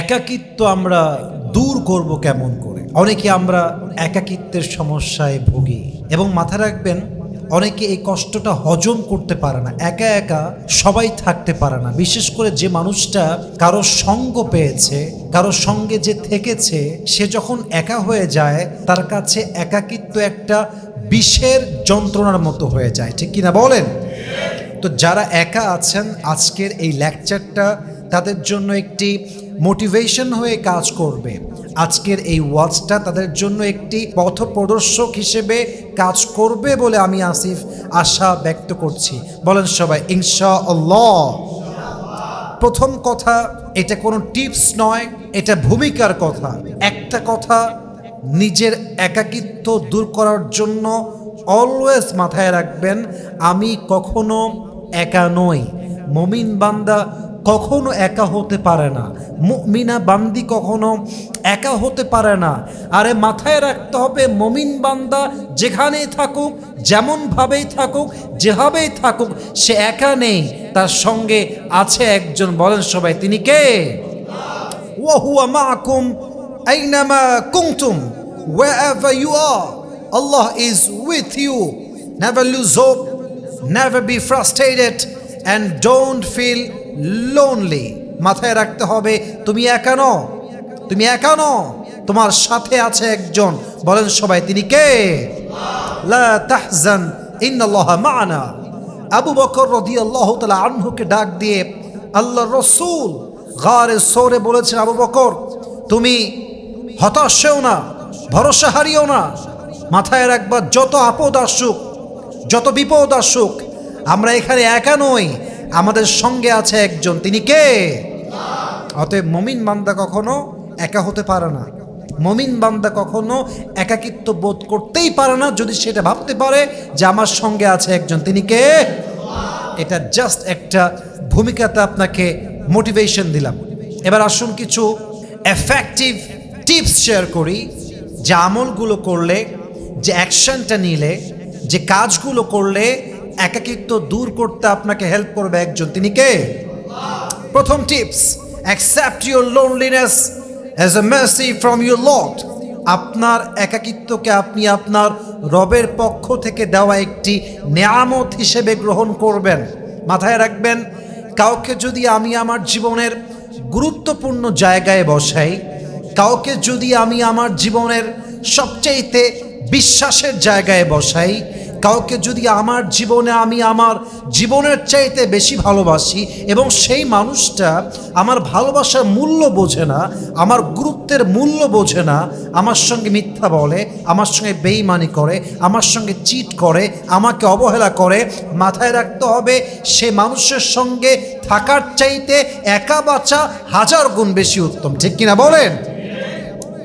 একাকিত্ব আমরা দূর করব কেমন করে? অনেকে আমরা একাকিত্বের সমস্যায় ভুগি। এবং মাথা রাখবেন, অনেকে এই কষ্টটা হজম করতে পারে না, একা একা সবাই থাকতে পারে না। বিশেষ করে যে মানুষটা কারও সঙ্গ পেয়েছে, কারও সঙ্গে যে থেকেছে, সে যখন একা হয়ে যায়, তার কাছে একাকিত্ব একটা বিষের যন্ত্রণার মতো হয়ে যায়। ঠিক কিনা বলেন? তো যারা একা আছেন, আজকের এই লেকচারটা তাদের জন্য একটি মোটিভেশন হয়ে কাজ করবে। আজকের এই ওয়াচটা তাদের জন্য একটি পথপ্রদর্শক হিসেবে কাজ করবে বলে আমি আসিফ আশা ব্যক্ত করছি। বলেন সবাই ইনশা আল্লাহ প্রথম কথা, এটা কোনো টিপস নয়, এটা ভূমিকার কথা। একটা কথা, নিজের একাকিত্ব দূর করার জন্য অলওয়েজ মাথায় রাখবেন, আমি কখনো একা নই। মমিন বান্দা কখনো একা হতে পারে না। মুমিনা বান্দি কখনো একা হতে পারে না। আরে মাথায় রাখতে হবে, মমিন বান্দা যেখানেই থাকুক, যেমনভাবেই থাকুক, যেভাবেই থাকুক, সে একা নেই, তার সঙ্গে আছে একজন। বলেন সবাই, তিনি কে? ওয়াহুয়া Makum আইনামা কুমতুম wherever you are Allah is with you never lose hope never be frustrated and don't lonely, মাথায় রাখতে হবে, তুমি একা নও, তুমি একা নও, তোমার সাথে আছে একজন। বলেন সবাই, তিনি কে? তাহজান, ইন্নাল্লাহা মা'ানা। আবু বকর রাদিয়াল্লাহু তাআলা আনহুকে ডাক দিয়ে আল্লাহ রসুল গারে সোরে বলেছেন, আবু বকর, তুমি হতাশ হও না, ভরসা হারিও না, মাথায় রাখবা যত আপদ আসুক, যত বিপদ আসুক, আমরা এখানে একা নই আমাদের সঙ্গে আছে একজন। তিনি কে? অতএব মমিন বান্দা কখনো একা হতে পারে না। মমিন বান্দা কখনো একাকিত্ব বোধ করতেই পারে না, যদি সেটা ভাবতে পারে যে আমার সঙ্গে আছে একজন। তিনি কে? এটা জাস্ট একটা ভূমিকাতে আপনাকে মোটিভেশন দিলাম। এবার আসুন কিছু এফেক্টিভ টিপস শেয়ার করি, যে আমলগুলো করলে, যে অ্যাকশনটা নিলে, যে কাজগুলো করলে একাকিত্ব দূর করতে আপনাকে হেল্প করবে একজন। তিনি কে? প্রথম tips accept your loneliness as a mercy from your lord আপনার একাকিত্বকে আপনি আপনার রবের পক্ষ থেকে দেওয়া একটি নেয়ামত হিসেবে গ্রহণ করবেন। মাথায় রাখবেন, কাউকে যদি আমি আমার জীবনের গুরুত্বপূর্ণ জায়গায় বসাই, কাউকে যদি আমি আমার জীবনের সবচাইতে বিশ্বাসের জায়গায় বসাই কাউকে যদি আমার জীবনে আমি আমার জীবনের চাইতে বেশি ভালোবাসি এবং সেই মানুষটা আমার ভালোবাসার মূল্য বোঝে না, আমার গুরুত্বের মূল্য বোঝে না, আমার সঙ্গে মিথ্যা বলে, আমার সঙ্গে বেইমানি করে, আমার সঙ্গে চিট করে, আমাকে অবহেলা করে, মাথায় রাখতে হবে সে মানুষের সঙ্গে থাকার চাইতে একা বাঁচা হাজার গুণ বেশি উত্তম। ঠিক কিনা বলেন?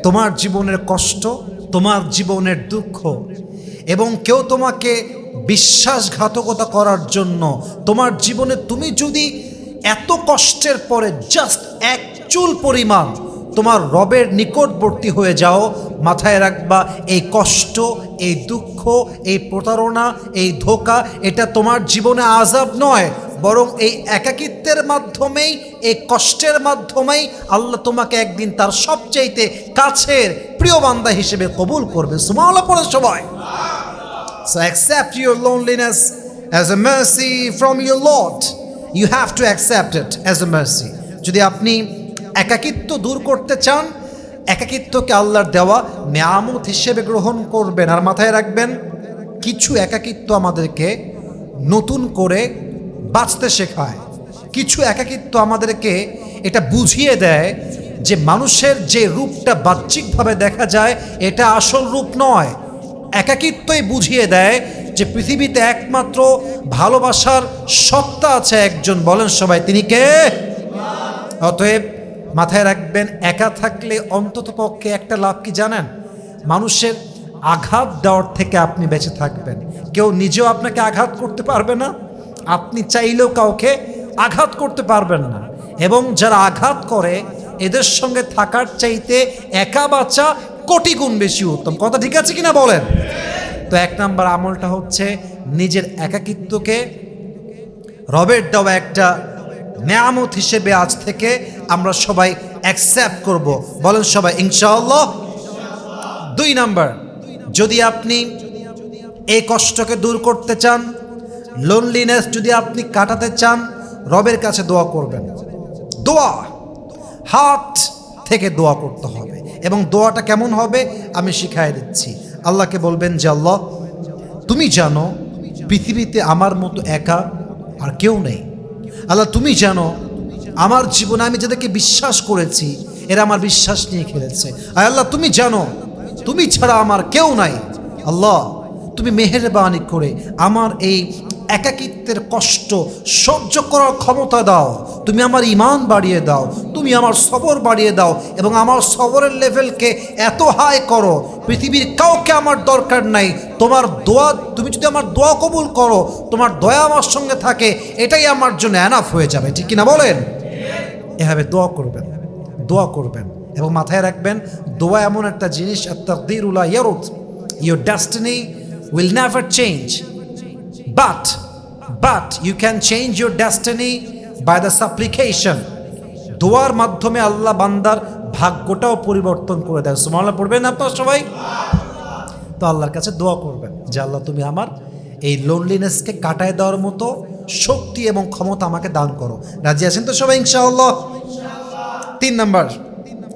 তোমার জীবনের কষ্ট, তোমার জীবনের দুঃখ এবং কেউ তোমাকে বিশ্বাসঘাতকতা করার জন্য তোমার জীবনে তুমি যদি এত কষ্টের পরে জাস্ট এক চুল পরিমাণ তোমার রবের নিকটবর্তী হয়ে যাও, মাথায় রাখবা, এই কষ্ট, এই দুঃখ, এই প্রতারণা, এই ধোকা, এটা তোমার জীবনে আজাব নয়, বরং এই একাকিত্বের মাধ্যমেই, এই কষ্টের মাধ্যমেই আল্লাহ তোমাকে একদিন তার সবচাইতে কাছের প্রিয় বান্দা হিসেবে কবুল করবে। সুমাওলা পড়ে সবাই। So accept your loneliness as a mercy from your Lord. You have to accept it as a mercy. যদি আপনি একাকিত্ব দূর করতে চান, একাকিত্বকে আল্লাহর দেওয়া নেয়ামত হিসেবে গ্রহণ করবেন আর মাথায় রাখবেন, কিছু একাকিত্ব আমাদেরকে নতুন করে বাঁচতে শেখায় কিছু একাকিত্ব আমাদেরকে এটা বুঝিয়ে দেয় যে মানুষের যে রূপটা বাহ্যিকভাবে দেখা যায়, এটা আসল রূপ নয় একাকিত্বই বুঝিয়ে দেয় যে পৃথিবীতে একমাত্র ভালোবাসার সত্তা আছে একজন। বলেন সবাই, তিনি কে? অতএব মাথায় রাখবেন, একা থাকলে অন্তত পক্ষে একটা লাভ কি জানেন? মানুষের আঘাত দেওয়ার থেকে আপনি বেঁচে থাকবেন। কেউ নিজেও আপনাকে আঘাত করতে পারবে না, আপনি চাইলেও কাউকে আঘাত করতে পারবেন না। এবং যারা আঘাত করে, এদের সঙ্গে থাকার চাইতে একা বাচ্চা কোটি গুণ বেশি উত্তম। কথা ঠিক আছে কিনা বলেন? তো এক নাম্বার আমলটা হচ্ছে নিজের একাকিত্বকে রবের দেওয়া একটা নেয়ামত হিসেবে আজ থেকে আমরা সবাই অ্যাকসেপ্ট করব। বলেন সবাই, ইনশাআল্লাহ। দুই নাম্বার, যদি আপনি এই কষ্টকে দূর করতে চান লোনলিনেস যদি আপনি কাটাতে চান, রবের কাছে দোয়া করবেন। দোয়া, হাত থেকে দোয়া করতে হবে। এবং দোয়াটা কেমন হবে আমি শিখাই দিচ্ছি। আল্লাহকে বলবেন যে, আল্লাহ, তুমি জানো পৃথিবীতে আমার মতো একা আর কেউ নেই। আল্লাহ, তুমি জানো আমার জীবনে আমি যাদেরকে বিশ্বাস করেছি, এরা আমার বিশ্বাস নিয়ে খেলেছে। আর আল্লাহ, তুমি জানো, তুমি ছাড়া আমার কেউ নাই। আল্লাহ, তুমি মেহেরবানি করে আমার এই একাকিত্বের কষ্ট, সহ্য করার ক্ষমতা দাও। তুমি আমার ইমান বাড়িয়ে দাও, তুমি আমার সবর বাড়িয়ে দাও এবং আমার সবরের লেভেলকে এত হাই করো, পৃথিবীর কাউকে আমার দরকার নাই। তোমার দোয়া, তুমি যদি আমার দোয়া কবুল করো, তোমার দয়া আমার সঙ্গে থাকে, এটাই আমার জন্য অ্যানাফ হয়ে যাবে। ঠিক কিনা বলেন? এভাবে দোয়া করবেন দোয়া করবেন এবং মাথায় রাখবেন, দোয়া এমন একটা জিনিস তাকদিরুল্লাহ ইয়ারুত your destiny will never change but but you can change your destiny by the supplication দোয়ার মাধ্যমে আল্লাহ বান্দার ভাগ্যটাও পরিবর্তন করে দেয় সুমাল্লাহ পড়বেন আপনার সবাই? তো আল্লাহর কাছে দোয়া করবেন যে, আল্লাহ তুমি আমার এই লোনলিনেসকে কাটায় দেওয়ার মতো শক্তি এবং ক্ষমতা আমাকে দান করো। রাজি আছেন তো সবাই, ইনশাআল্লাহ? তিন নাম্বার,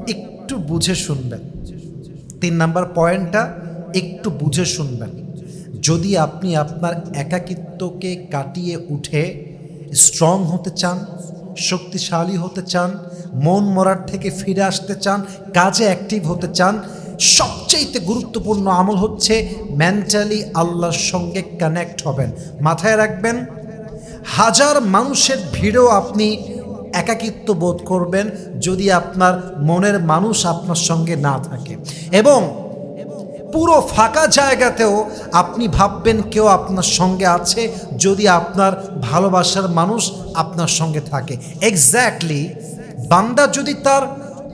একটু বুঝে শুনবেন। তিন নাম্বার পয়েন্টটা, একটু বুঝে শুনবেন। যদি আপনি আপনার একাকিত্বকে কাটিয়ে উঠে স্ট্রং হতে চান, শক্তিশালী হতে চান, মন মরার থেকে ফিরে আসতে চান, কাজে অ্যাক্টিভ হতে চান সবচেয়ে গুরুত্বপূর্ণ আমল হচ্ছে মেন্টালি আল্লাহর সঙ্গে কানেক্ট হবেন। মাথায় রাখবেন, হাজার মানুষের ভিড়েও আপনি একাকিত্ব বোধ করবেন যদি আপনার মনের মানুষ আপনার সঙ্গে না থাকে। এবং পুরো ফাঁকা জায়গাতেও আপনি ভাববেন কেউ আপনার সঙ্গে আছে যদি আপনার ভালোবাসার মানুষ আপনার সঙ্গে থাকে। এক্স্যাক্টলি বান্দা যদি তার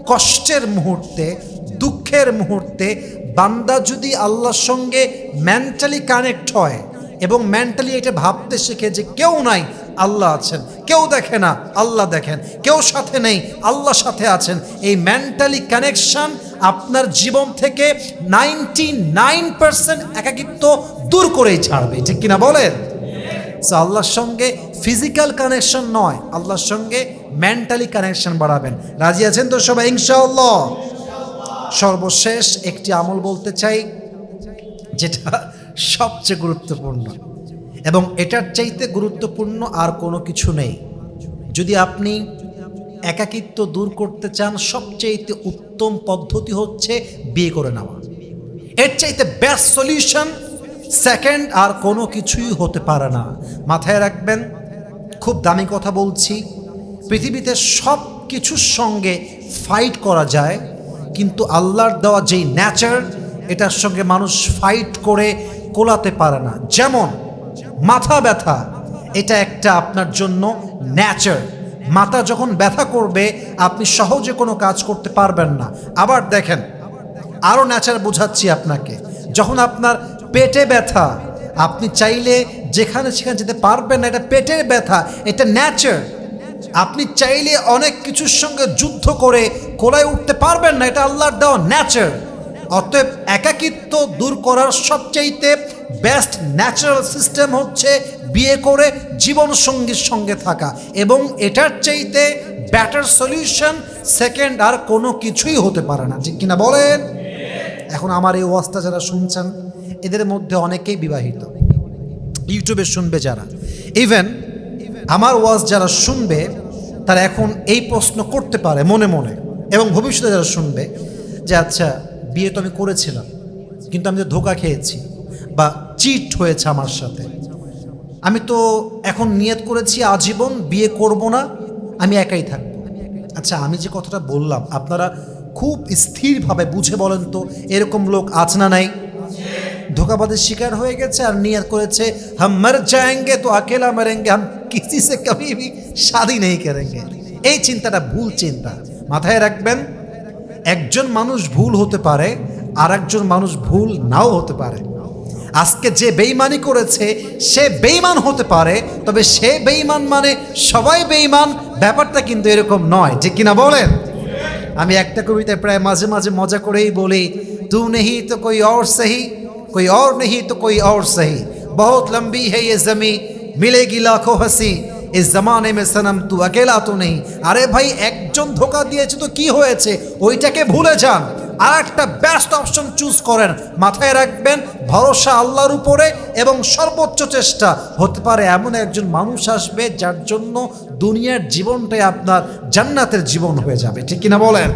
কষ্টের মুহূর্তে, দুঃখের মুহূর্তে, বান্দা যদি আল্লাহর সঙ্গে মেন্টালি কানেক্ট হয় এবং মেন্টালি এটা ভাবতে শেখে যে কেউ নাই, আল্লাহ আছেন। কেউ দেখে না, আল্লাহ দেখেন। কেউ সাথে নেই, আল্লাহ সাথে আছেন। এই মেন্টালি কানেকশন আপনার জীবন থেকে নাইনটি নাইন পার্সেন্ট একাকিত্ব দূর করেই ছাড়বে। ঠিক কিনা বলেন? সো আল্লাহর সঙ্গে ফিজিক্যাল কানেকশন নয়, আল্লাহর সঙ্গে মেন্টালি কানেকশন বাড়াবেন। রাজি আছেন তো সবাই? ইনশাআল্লাহ। সর্বশেষ একটি আমল বলতে চাই, যেটা সবচেয়ে গুরুত্বপূর্ণ। এবং এটার চাইতে গুরুত্বপূর্ণ আর কোনো কিছু নেই। যদি আপনি একাকিত্ব দূর করতে চান সবচেয়েতে উত্তম পদ্ধতি হচ্ছে বিয়ে করে নেওয়া। এর চাইতে বেস্ট সলিউশন সেকেন্ড আর কোনো কিছুই হতে পারে না। মাথায় রাখবেন, খুব দামি কথা বলছি, পৃথিবীতে সব কিছুর সঙ্গে ফাইট করা যায়, কিন্তু আল্লাহর দেওয়া যেই ন্যাচার এটার সঙ্গে মানুষ ফাইট করে কোলাতে পারে না। যেমন মাথা ব্যথা, এটা একটা আপনার জন্য ন্যাচার মাথা যখন ব্যথা করবে, আপনি সহজে কোনো কাজ করতে পারবেন না। আবার দেখেন আরও ন্যাচার বোঝাচ্ছি আপনাকে। যখন আপনার পেটে ব্যথা, আপনি চাইলে যেখানে সেখানে যেতে পারবেন না, এটা পেটের ব্যথা, এটা ন্যাচার আপনি চাইলে অনেক কিছুর সঙ্গে যুদ্ধ করে কোলায় উঠতে পারবেন না, এটা আল্লাহর দেওয়া ন্যাচার অতএব একাকিত্ব দূর করার সবচাইতে বেস্ট ন্যাচারাল সিস্টেম হচ্ছে বিয়ে করে জীবন সঙ্গীর সঙ্গে থাকা এবং এটার চাইতে ব্যাটার সলিউশন সেকেন্ড আর কোনো কিছুই হতে পারে না। ঠিক কিনা বলেন? এখন আমার এই ওয়াজটা যারা শুনছেন, এদের মধ্যে অনেকেই বিবাহিত। ইউটিউবে শুনবে যারা। ইভেন আমার ওয়াজ যারা শুনবে, তারা এখন এই প্রশ্ন করতে পারে মনে মনে। এবং ভবিষ্যতে যারা শুনবে যে আচ্ছা বিয়ে তো আমি করেছিলাম, কিন্তু আমি তো ধোকা খেয়েছি। বা চিট হয়েছে আমার সাথে। আমি তো এখন নিয়ত করেছি আজীবন বিয়ে করব না, আমি একাই থাকব। আচ্ছা আমি যে কথাটা বললাম, আপনারা খুব স্থিরভাবে বুঝে বলেন তো, এরকম লোক আছে না নাই? ধোকাবাদের শিকার হয়ে গেছে আর নিয়ত করেছে, হাম মর যায়েঙ্গে তো আকেলা মরেঙ্গে, হাম কিসি সে কবি শাদি নেই করেঙ্গে। এই চিন্তাটা ভুল চিন্তা। মাথায় রাখবেন, একজন মানুষ ভুল হতে পারে আর একজন মানুষ ভুল নাও হতে পারে। আজকে যে বেইমানি করেছে, সে বেইমান হতে পারে, তবে সে বেইমান মানে সবাই বেইমান ব্যাপারটা কিন্তু এরকম নয়। যে কিনা বলেন? আমি একটা কবিতায় প্রায় মাঝে মাঝে মজা করেই বলি, তু নেহি তো কই অর সহি, কই অর নেহি তো কই অর সহি। বহুত লম্বি হে এ জমি, মিলেগি লাখো হাসি। এই জামানে মে সনম, তু আকেলা তো নেই। আরে ভাই, একজন ধোকা দিয়েছে তো কি হয়েছে? ওইটাকে ভুলে যান। আর একটা বেস্ট অপশন চুজ করেন। মাথায় রাখবেন, ভরসা আল্লাহর উপরে এবং সর্বোচ্চ চেষ্টা। হতে পারে এমন একজন মানুষ আসবে যার জন্য দুনিয়ার জীবনটাই আপনার জান্নাতের জীবন হয়ে যাবে। ঠিক কিনা বলেন?